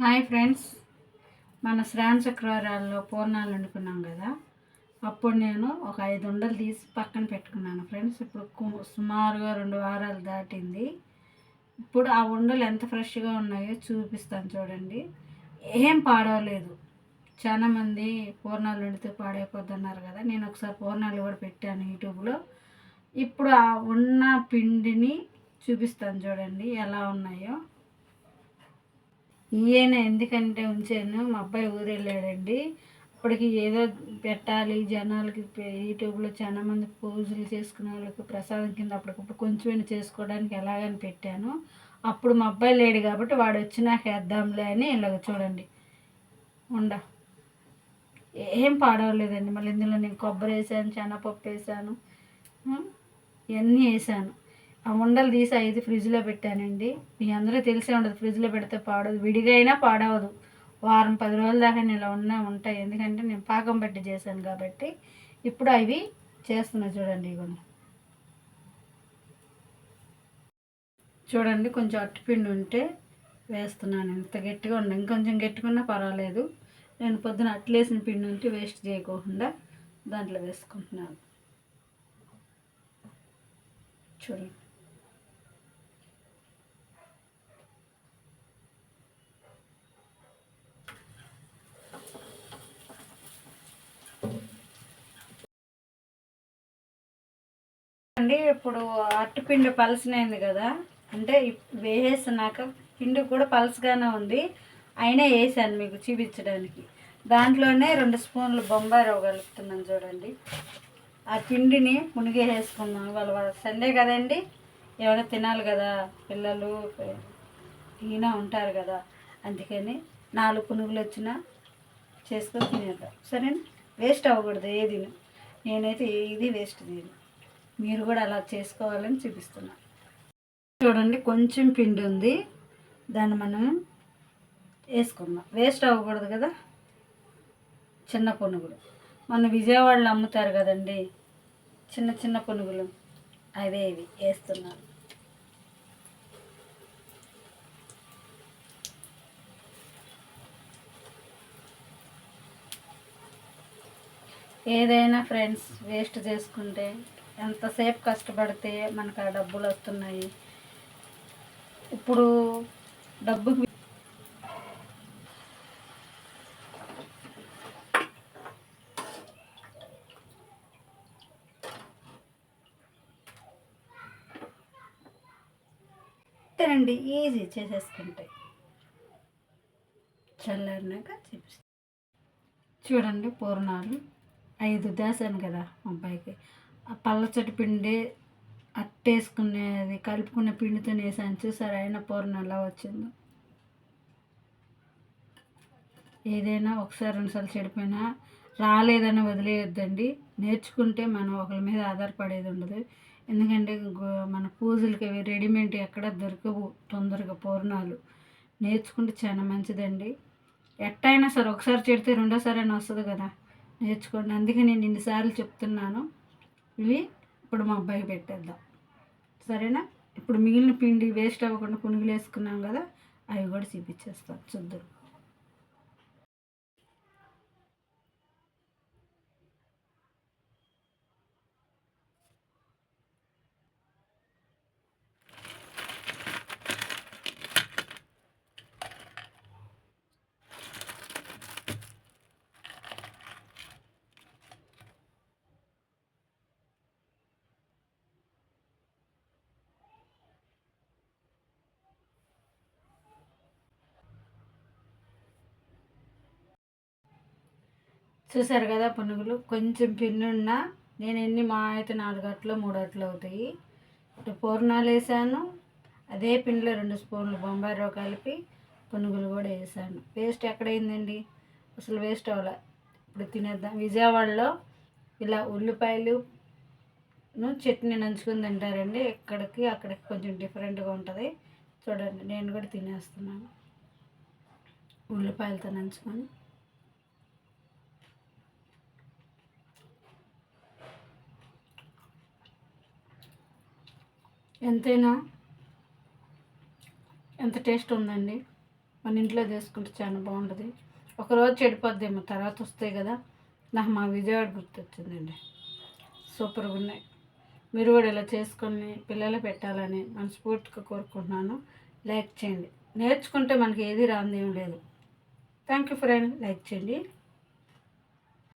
Hi friends. మన శ్రావణ చక్రవారాల్లో పూర్ణాలు వండుకున్నాం కదా. అప్పుడు నేను ఒక ఐదు ఉండలు తీసి పక్కన పెట్టుకున్నాను ఫ్రెండ్స్. ఇప్పుడు కు- సుమారుగా రెండు వారాలు దాటింది. ఇప్పుడు ఆ ఉండలు ఎంత ఫ్రెష్గా ఉన్నాయో చూపిస్తాను చూడండి. ఏం పాడవలేదు. చాలా మంది పూర్ణాలు వండితే పాడైపోద్ది అన్నారు కదా. నేను ఒకసారి పూర్ణాలు కూడా పెట్టాను యూట్యూబ్లో. ఇప్పుడు ఆ ఉన్న పిండిని చూపిస్తాను చూడండి ఎలా ఉన్నాయో. ఈయన ఎందుకంటే ఉంచాను మా అబ్బాయి ఊరు వెళ్ళాడండి అప్పటికి ఏదో పెట్టాలి జనాలకి యూట్యూబ్లో చాలా మంది పూజలు చేసుకునే వాళ్ళకి ప్రసాదం కింద అప్పటికప్పుడు కొంచెమైనా చేసుకోవడానికి ఎలాగని పెట్టాను. అప్పుడు మా అబ్బాయి లేడు కాబట్టి వాడు వచ్చినాక వేద్దాంలే అని ఇలాగ చూడండి. ఉండ. ఏం పాడవలేదండి. మళ్ళీ ఇందులో నేను కొబ్బరి వేసాను శనగపప్పు వేసాను ఇవన్నీ వేసాను. ఆ ఉండలు తీసి ఐదు ఫ్రిడ్జ్లో పెట్టానండి. మీ అందరూ తెలిసే ఉండదు ఫ్రిడ్జ్లో పెడితే పాడదు. విడిగా అయినా పాడవదు. వారం పది రోజుల దాకా నేను ఇలా ఉన్నా ఉంటాయి ఎందుకంటే నేను పాకం పట్టి చేశాను కాబట్టి. ఇప్పుడు అవి చేస్తున్నా చూడండి ఇవి చూడండి కొంచెం అట్టుపిండి ఉంటే వేస్తున్నాను. ఇంత గట్టిగా ఉండి ఇంకొంచెం గట్టిగా పర్వాలేదు. నేను పొద్దున అట్లేసిన పిండి ఉంటే వేస్ట్ చేయకోకుండా దాంట్లో వేసుకుంటున్నాను. చూడండి. అండి ఇప్పుడు అట్టుపిండి పలసనైంది కదా. అంటే ఇప్- వేసేసినాక పిండి కూడా పలసగానే ఉంది. అయినా వేసాను మీకు చూపించడానికి. దాంట్లోనే రెండు స్పూన్లు బొంబాయి రవ్వ కలుపుతున్నాను చూడండి. ఆ పిండిని మునిగేసేసుకున్నాం వాళ్ళ వాళ్ళ సండే కదండి. ఎవరో తినాలి కదా పిల్లలు ఈయన ఉంటారు కదా. అందుకని నాలుగు పునుగులు వచ్చినా చేసుకొని తినేద్దాం. సరేనా? వేస్ట్ అవ్వకూడదు ఏది నేనైతే ఏది వేస్ట్ తిను మీరు కూడా అలా చేసుకోవాలని చూపిస్తున్నాను చూడండి కొంచెం పిండి ఉంది. దాన్ని మనం వేసుకుందాం. వేస్ట్ అవ్వకూడదు కదా? చిన్న పునుగులు. మన విజయవాడలో అమ్ముతారు కదండి. చిన్న చిన్న పునుగులు. అవే ఇవి వేస్తున్నాను. ఏదైనా ఫ్రెండ్స్ వేస్ట్ చేసుకుంటే ఎంతసేపు కష్టపడితే మనకు ఆ డబ్బులు వస్తున్నాయి? ఇప్పుడు డబ్బుకి అండి ఈజీ చేసేసుకుంటాయి చల్లారినాక చూపిస్తాను చూడండి పూర్ణాలు. ఐదు దాసాను కదా మా అబ్బాయికి. పల్లచటి పిండి అట్టేసుకునేది కలుపుకునే పిండితో వేసాను. చూసారు అయినా పూర్ణ ఎలా వచ్చిందో. ఏదైనా ఒకసారి రెండుసార్లు చెడిపోయినా రాలేదని వదిలేయొద్దండి. నేర్చుకుంటే మనం ఒకరి మీద ఆధారపడేది ఉండదు. ఎందుకంటే మన పూజలకి అవి రెడీమేడ్ ఎక్కడ దొరకవు తొందరగా పూర్ణాలు. నేర్చుకుంటే చాలా మంచిదండి. ఎట్టయినా సరే ఒకసారి చెడితే రెండోసారి అయినా వస్తుంది కదా. నేర్చుకోండి. అందుకే నేను ఇన్నిసార్లు చెప్తున్నాను. ఇవి ఇప్పుడు మా అబ్బాయికి పెట్టేద్దాం. సరేనా? ఇప్పుడు మిగిలిన పిండి వేస్ట్ అవ్వకుండా పునుగులు వేసుకున్నాం కదా అవి కూడా చూపించేస్తాం చూద్దరు. చూసారు కదా పునుగులు? కొంచెం పిన్నున్నా ఉన్నా నేను ఎన్ని మా అయితే నాలుగు అట్లు మూడు అట్లు అవుతాయి. ఇటు పూర్ణాలు వేసాను. అదే పిండిలో రెండు స్పూన్లు బొంబాయి రవ్వ కలిపి పునుగులు కూడా వేసాను. వేస్ట్ ఎక్కడైందండి? అసలు వేస్ట్ అవ్వలే. ఇప్పుడు తినేద్దాం. విజయవాడలో ఇలా ఉల్లిపాయలు చట్నీ నంచుకుని తింటారండి. ఇక్కడికి అక్కడికి కొంచెం డిఫరెంట్గా ఉంటుంది. చూడండి నేను కూడా తినేస్తున్నాను. ఉల్లిపాయలతో నంచుకొని. ఎంతైనా ఎంత టేస్ట్ ఉందండి? మన ఇంట్లో చేసుకుంటే చాలా బాగుంటుంది. ఒకరోజు చెడిపోద్దేమో తర్వాత వస్తాయి కదా. నాకు మా విజయవాడ గుర్తొచ్చిందండి. సూపర్గా ఉన్నాయి. మీరు కూడా ఇలా చేసుకొని పిల్లలు పెట్టాలని మనస్ఫూర్తిగా కోరుకుంటున్నాను. లైక్ చేయండి. నేర్చుకుంటే మనకి ఏది రాందేం లేదు. Thank you friend. లైక్ చేయండి.